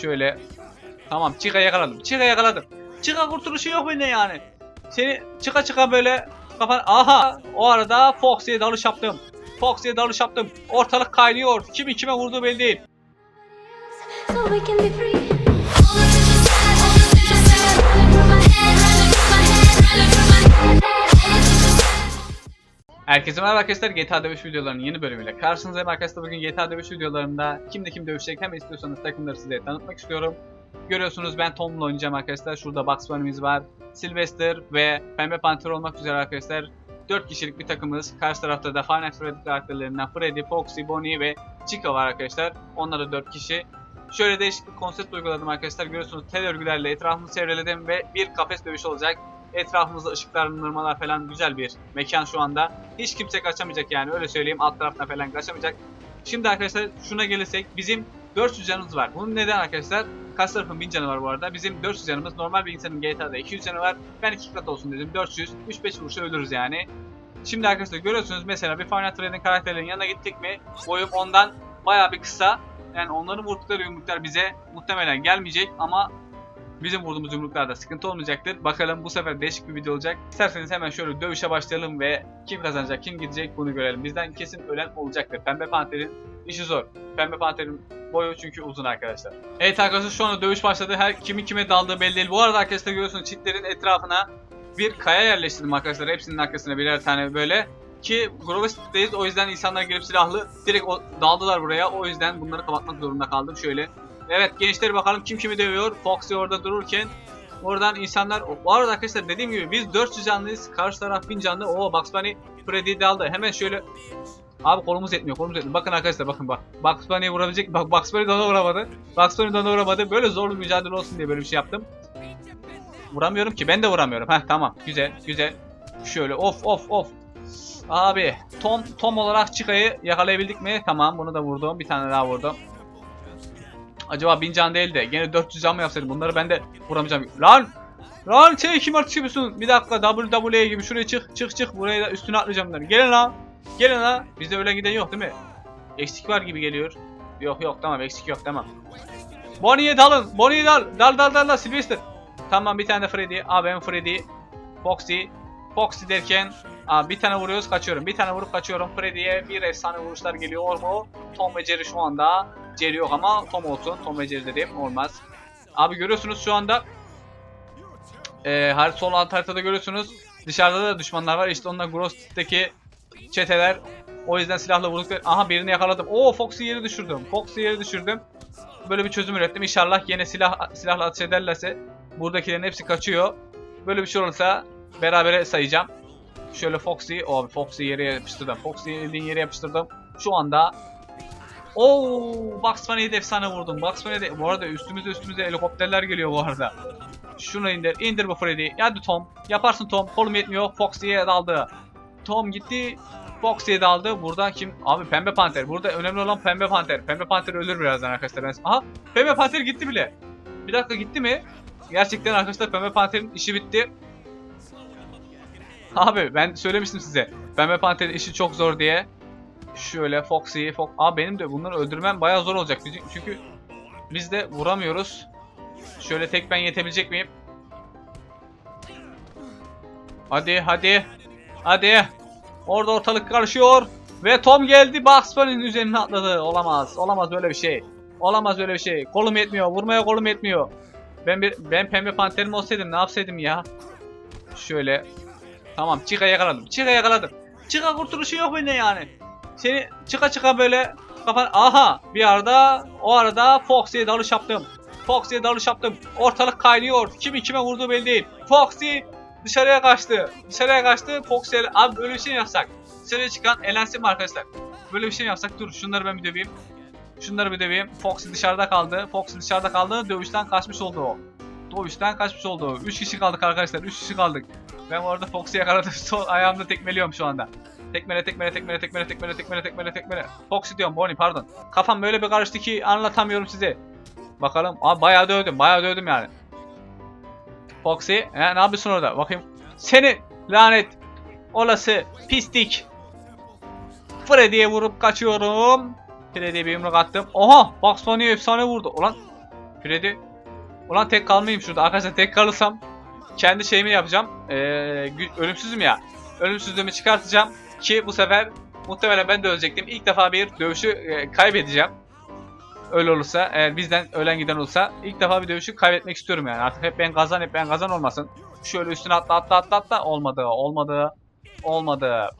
Şöyle. Tamam Chica yakaladım. Chica yakaladım. Chica kurtuluşu yok bende yani. Seni çıka çıka böyle kafan... Aha! O arada Foxy'ye dalış yaptım. Foxy'ye dalış yaptım. Ortalık kaynıyor. Kimin kime vurduğu belli değil. so we can be free. Herkese merhaba arkadaşlar GTA dövüş videolarının yeni bölümüyle karşınızdayım arkadaşlar bugün GTA dövüş videolarında kimde kim dövüşecek hemen istiyorsanız takımları size tanıtmak istiyorum. Görüyorsunuz ben Tom'la oynayacağım arkadaşlar. Şurada Bugs var. Sylvester ve Pembe Panther olmak üzere arkadaşlar. 4 kişilik bir takımız. Karşı tarafta da Final Freddy karakterlerinden Freddy, Foxy, Bonnie ve Chica var arkadaşlar. Onlar da 4 kişi. Şöyle değişik bir konsept uyguladım arkadaşlar. Görüyorsunuz tel örgülerle etrafımızı çevreledim ve bir kafes dövüşü olacak. Etrafımızda ışıklandırmalar falan güzel bir mekan şu anda. Hiç kimse kaçamayacak yani öyle söyleyeyim. Alt taraftan falan kaçamayacak. Şimdi arkadaşlar şuna gelirsek bizim 400 canımız var. Bunun neden arkadaşlar? Karşı tarafın 1000 canı var bu arada. Bizim 400 canımız. Normal bir insanın GTA'da 200 canı var. Ben 2 kat olsun dedim. 400. 3-5 vuruşa ölürüz yani. Şimdi arkadaşlar görüyorsunuz mesela bir Final Trade'in karakterlerinin yanına gittik mi boyum ondan baya bir kısa. Yani onların vurdukları yumruklar bize muhtemelen gelmeyecek ama bizim vurduğumuz yumruklarda sıkıntı olmayacaktır. Bakalım bu sefer değişik bir video olacak. İsterseniz hemen şöyle dövüşe başlayalım ve kim kazanacak, kim gidecek bunu görelim. Bizden kesin ölen olacaktır. Pembe Panter'in işi zor. Pembe Panter'in boyu çünkü uzun arkadaşlar. Evet arkadaşlar şu anda dövüş başladı. Her kimin kime daldığı belli değil. Bu arada arkadaşlar görüyorsunuz çitlerin etrafına bir kaya yerleştirdim arkadaşlar. Hepsinin arkasına birer tane böyle. Ki Grovest'teyiz o yüzden insanlar gelip silahlı direkt daldılar buraya. O yüzden bunları kapatmak zorunda kaldım şöyle. Evet gençler bakalım kim kimi dövüyor. Foxy orada dururken oradan insanlar... Bu arada arkadaşlar dediğim gibi biz 400 canlıyız. Karşı taraf 1000 canlı. Oo Bugs Bunny Freddy'yi de aldı. Hemen şöyle... Abi kolumuz yetmiyor kolumuz yetmiyor. Bakın arkadaşlar bakın bak. Bugs Bunny'ye vurabilecek. Bak Bugs Bunny de ona vuramadı. Bugs Bunny de ona vuramadı. Böyle zorlu mücadele olsun diye böyle bir şey yaptım. Vuramıyorum ki. Ben de vuramıyorum. Heh tamam. Güzel güzel. Şöyle of of of. Abi Tom Tom olarak Chica'yı yakalayabildik mi? Tamam bunu da vurdum. Bir tane daha vurdum. Acaba 1000 can değil de gene 400 can mı yapsaydım? Bunları ben de vuramayacağım. Lan! Lan sen kim atışıyorsun? Bir dakika WWE gibi şuraya çık çık çık. Buraya da üstüne atlayacağım bunları. Gelin lan. Gelin lan. Bizde öyle giden yok değil mi? Eksik var gibi geliyor. Yok yok tamam eksik yok tamam. Bonnie'ye dalın. Bonnie'ye dal. Dal dal dal dal Sylvester. Tamam bir tane de Freddy. Abi Freddy. Foxy. Foxy derken Aa, bir tane vuruyoruz kaçıyorum. Bir tane vurup kaçıyorum. Freddy'ye bir efsane vuruşlar geliyor mu? Tom ve Jerry şu anda. Jerry yok ama Tom olsun. Tom ve Jerry dedim. Olmaz. Abi görüyorsunuz şu anda. Ee, har sol alt haritada görüyorsunuz. Dışarıda da düşmanlar var. İşte onlar Grost'teki çeteler. O yüzden silahla vurdukları... Aha birini yakaladım. Oo Fox'u yere düşürdüm. Fox'u yere düşürdüm. Böyle bir çözüm ürettim. İnşallah yine silah silahla ateş ederlerse buradakilerin hepsi kaçıyor. Böyle bir şey olursa berabere sayacağım. Şöyle Foxy, o abi Foxy yere yapıştırdım. Foxy'yi eldiğin yere yapıştırdım. Şu anda Oo, Bugs Bunny'yi efsane vurdum. Bugs de bu arada üstümüze üstümüze helikopterler geliyor bu arada. Şunu indir, indir bu Freddy. Hadi Tom, yaparsın Tom. Kolum yetmiyor. Foxy'ye daldı. Tom gitti. Foxy'ye daldı. Burada kim? Abi Pembe Panter. Burada önemli olan Pembe Panter. Pembe Panter ölür birazdan arkadaşlar. Ben... Aha, Pembe Panter gitti bile. Bir dakika gitti mi? Gerçekten arkadaşlar Pembe Panter'in işi bitti. Abi ben söylemiştim size. Pembe Panter'in işi çok zor diye. Şöyle Foxy, Fox... Aa benim de bunları öldürmem bayağı zor olacak. Çünkü biz de vuramıyoruz. Şöyle tek ben yetebilecek miyim? Hadi hadi. Hadi. Orada ortalık karışıyor. Ve Tom geldi Bugs Bunny'nin üzerine atladı. Olamaz. Olamaz böyle bir şey. Olamaz öyle bir şey. Kolum yetmiyor. Vurmaya kolum yetmiyor. Ben bir ben pembe panterim olsaydım ne yapsaydım ya? Şöyle. Tamam Chica yakaladım. Chica yakaladım. Chica kurtuluşu yok bende yani. Seni çıka çıka böyle kafan... Aha bir arada o arada Foxy'ye dalış yaptım. Foxy'ye dalış yaptım. Ortalık kaynıyor. Kimi kime vurduğu belli değil. Foxy dışarıya kaçtı. Dışarıya kaçtı. Foxy'ye... Abi böyle bir şey mi yapsak? Dışarıya çıkan elensin mi arkadaşlar? Böyle bir şey mi yapsak? Dur şunları ben bir döveyim. Şunları bir döveyim. Foxy dışarıda kaldı. Foxy dışarıda kaldı. Dövüşten kaçmış oldu o. Dövüşten kaçmış oldu. 3 kişi kaldık arkadaşlar. 3 kişi kaldık. Ben orada Fox'u yakaladım. Sol ayağımda tekmeliyorum şu anda. Tekmele tekmele tekmele tekmele tekmele tekmele tekmele tekmele. Foxy diyorum Bonnie pardon. Kafam böyle bir karıştı ki anlatamıyorum size. Bakalım. Abi bayağı dövdüm. Bayağı dövdüm yani. Foxy. He, ne yapıyorsun orada? Bakayım. Seni lanet. Olası pislik. Freddy'ye vurup kaçıyorum. Freddy'ye bir yumruk attım. Oha! Bugs Bunny'ye efsane vurdu. Ulan Freddy. Ulan tek kalmayayım şurada. Arkadaşlar tek kalırsam kendi şeyimi yapacağım. Ee, ölümsüzüm ya. Ölümsüzlüğümü çıkartacağım ki bu sefer muhtemelen ben de ölecektim. İlk defa bir dövüşü e, kaybedeceğim. Öyle olursa, eğer bizden ölen giden olursa ilk defa bir dövüşü kaybetmek istiyorum yani. Artık hep ben kazan, hep ben kazan olmasın. Şöyle üstüne atla atla atla atla. Olmadı, olmadı, olmadı.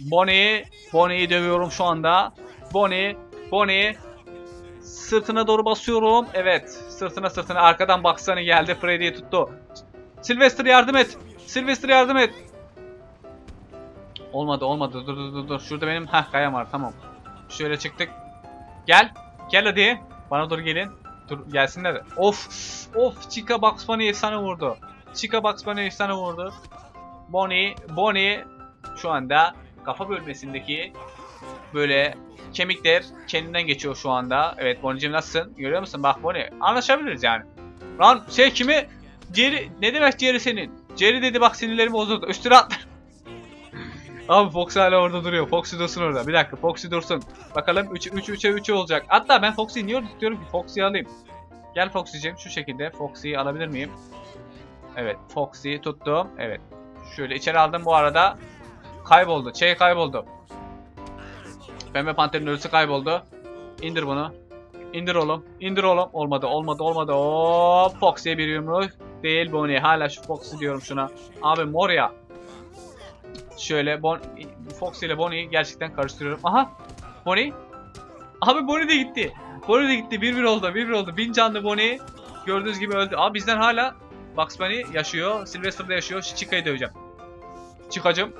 Bonnie'yi, Bonnie'yi dövüyorum şu anda. Bonnie, Bonnie. Sırtına doğru basıyorum. Evet, sırtına sırtına. Arkadan baksana geldi. Freddy'yi tuttu. Sylvester yardım et. Sylvester yardım et. Olmadı, olmadı. Dur dur dur dur. Şurada benim heh kayam var. Tamam. Şöyle çıktık. Gel. Gel hadi. Bana doğru gelin. Dur gelsinler. Of. Of. Chica Bugs Bunny efsane vurdu. Chica Bugs Bunny efsane vurdu. Bonnie. Bonnie şu anda kafa bölmesindeki böyle kemikler kendinden geçiyor şu anda. Evet Bonnie'cim nasılsın? Görüyor musun? Bak Bonnie. Anlaşabiliriz yani. Lan şey kimi? Jerry. Ne demek Jerry senin? Jerry dedi bak sinirlerim bozuldu. Üstüne atla. Abi Fox hala orada duruyor. Foxy dursun orada. Bir dakika Foxy dursun. Bakalım 3 3 3'e 3 olacak. Hatta ben Foxy'yi niye tutuyorum ki? Foxy'yi alayım. Gel Foxy'cim şu şekilde. Foxy'yi alabilir miyim? Evet Foxy'yi tuttum. Evet. Şöyle içeri aldım bu arada. Kayboldu. Şey kayboldu. Pembe panterin ölüsü kayboldu. İndir bunu. İndir oğlum. İndir oğlum. Olmadı olmadı olmadı. Hop Foxy'ye bir yumruk. Değil Bonnie. Hala şu Foxy diyorum şuna. Abi mor ya. Şöyle bon Fox ile Bonnie'yi gerçekten karıştırıyorum. Aha! Bonnie. Abi Bonnie de gitti. Bonnie de gitti. 1-1 oldu. 1-1 oldu. Bin canlı Bonnie. Gördüğünüz gibi öldü. Abi bizden hala Bugs Bunny yaşıyor. Sylvester da yaşıyor. Şu Chica'yı döveceğim. Chica'cım.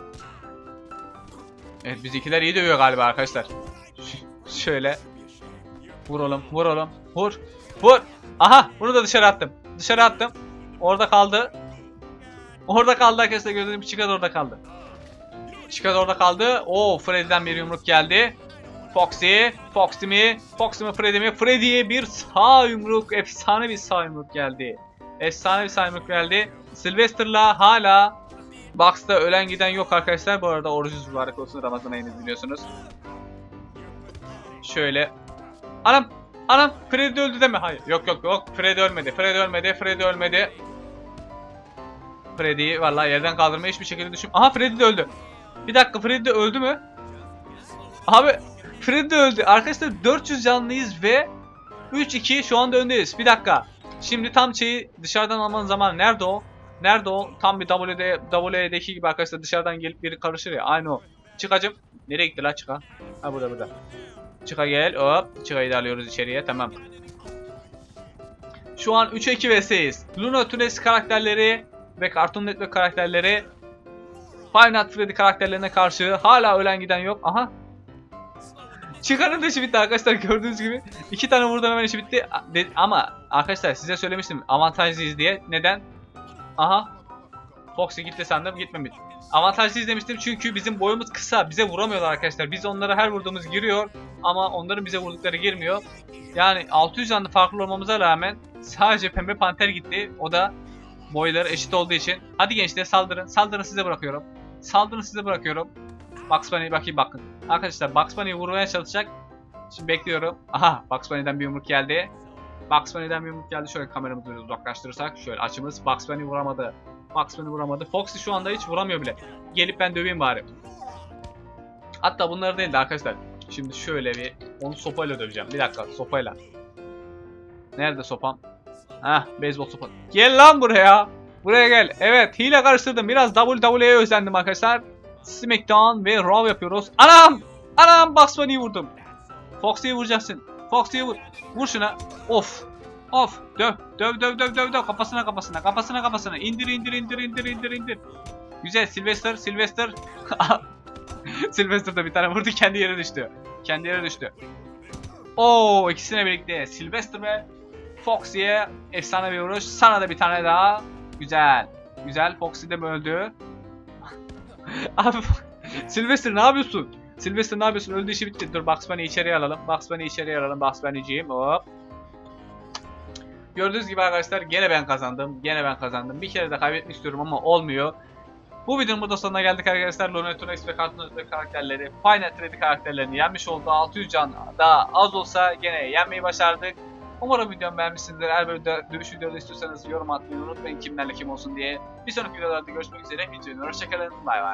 Evet bizimkiler iyi dövüyor galiba arkadaşlar. Ş- şöyle. Vur oğlum. Vur. Vur. Aha! Bunu da dışarı attım. Dışarı attım. Orada kaldı. Orada kaldı arkadaşlar. Gördüğünüz gibi Chica da orada kaldı. Chica da orada kaldı. Oo Freddy'den bir yumruk geldi. Foxy, Foxy mi? Foxy mi Freddy mi? Freddy'ye bir sağ yumruk, efsane bir sağ yumruk geldi. Efsane bir sağ yumruk geldi. Sylvester'la hala Box'ta ölen giden yok arkadaşlar. Bu arada orucuz mübarek olsun Ramazan ayınız biliyorsunuz. Şöyle. Anam! Anam! Freddy öldü deme. Hayır. Yok yok yok. Freddy ölmedi. Freddy ölmedi. Freddy ölmedi. Freddy'yi vallahi yerden kaldırmaya hiçbir şekilde düşün. Aha Freddy de öldü. Bir dakika Freddy öldü mü? Abi Freddy öldü. Arkadaşlar 400 canlıyız ve 3-2 şu anda öndeyiz. Bir dakika. Şimdi tam şeyi dışarıdan almanın zamanı. Nerede o? Nerede o? Tam bir WD, WD'deki gibi arkadaşlar dışarıdan gelip biri karışır ya. Aynı o. Çıkacım. Nereye gitti la çıka? Ha burada burada. Çıka gel. Hop. Çıkayı da içeriye. Tamam. Şu an 3'e 2 vs'yiz. Luna Tunes karakterleri ve Cartoon Network karakterleri Five Nights Freddy karakterlerine karşı hala ölen giden yok. Aha. Çıkanın da işi bitti arkadaşlar gördüğünüz gibi. iki tane vurdum hemen işi bitti. Ama arkadaşlar size söylemiştim avantajlıyız diye. Neden? Aha. Foxy gitti sandım gitmemiş. Avantajlıyız demiştim çünkü bizim boyumuz kısa. Bize vuramıyorlar arkadaşlar. Biz onlara her vurduğumuz giriyor. Ama onların bize vurdukları girmiyor. Yani 600 canlı farklı olmamıza rağmen sadece Pembe Panter gitti. O da boyları eşit olduğu için. Hadi gençler saldırın. Saldırın size bırakıyorum. Saldırın size bırakıyorum. Bugs Bunny'e bakayım bakın. Arkadaşlar Bugs Bunny'yi vurmaya çalışacak. Şimdi bekliyorum. Aha Bugs Bunny'den bir yumruk geldi. Bugs Bunny'den bir yumruk geldi. Şöyle kameramızı biraz uzaklaştırırsak. Şöyle açımız. Bugs Bunny vuramadı. Bugs Bunny vuramadı. Foxy şu anda hiç vuramıyor bile. Gelip ben döveyim bari. Hatta bunları değil de arkadaşlar. Şimdi şöyle bir onu sopayla döveceğim. Bir dakika sopayla. Nerede sopam? Heh beyzbol sopa. Gel lan buraya. Buraya gel. Evet hile karıştırdım. Biraz WWE'ye özendim arkadaşlar. Smackdown ve Raw yapıyoruz. Anam! Anam Bugs Bunny'yi vurdum. Foxy'yi vuracaksın. Foxy'yi vur. Vur şuna. Of. Of. Döv. Döv döv döv döv döv. Kafasına kafasına. Kafasına kafasına. İndir indir indir indir indir indir. Güzel. Sylvester. Sylvester. Sylvester da bir tane vurdu. Kendi yere düştü. Kendi yere düştü. Oo ikisine birlikte. Sylvester ve Foxy'ye efsane bir vuruş. Sana da bir tane daha. Güzel. Güzel. Foxy de mi öldü? Abi Sylvester ne yapıyorsun? Sylvester ne yapıyorsun? Öldü işi bitti. Dur Bugs Bunny'i içeriye alalım. Bugs Bunny'i içeriye alalım. Bugs Bunny'ciğim. Hop. Gördüğünüz gibi arkadaşlar gene ben kazandım. Gene ben kazandım. Bir kere de kaybetmek istiyorum ama olmuyor. Bu videonun burada sonuna geldik arkadaşlar. Looney Tunes ve Cartoon karakterleri, Final Freddy karakterlerini yenmiş oldu. 600 can daha az olsa gene yenmeyi başardık. Umarım videomu beğenmişsinizdir. Eğer böyle dö- dövüş videoları istiyorsanız yorum atmayı unutmayın kimlerle kim olsun diye. Bir sonraki videolarda görüşmek üzere. Hoşçakalın. Bay bay.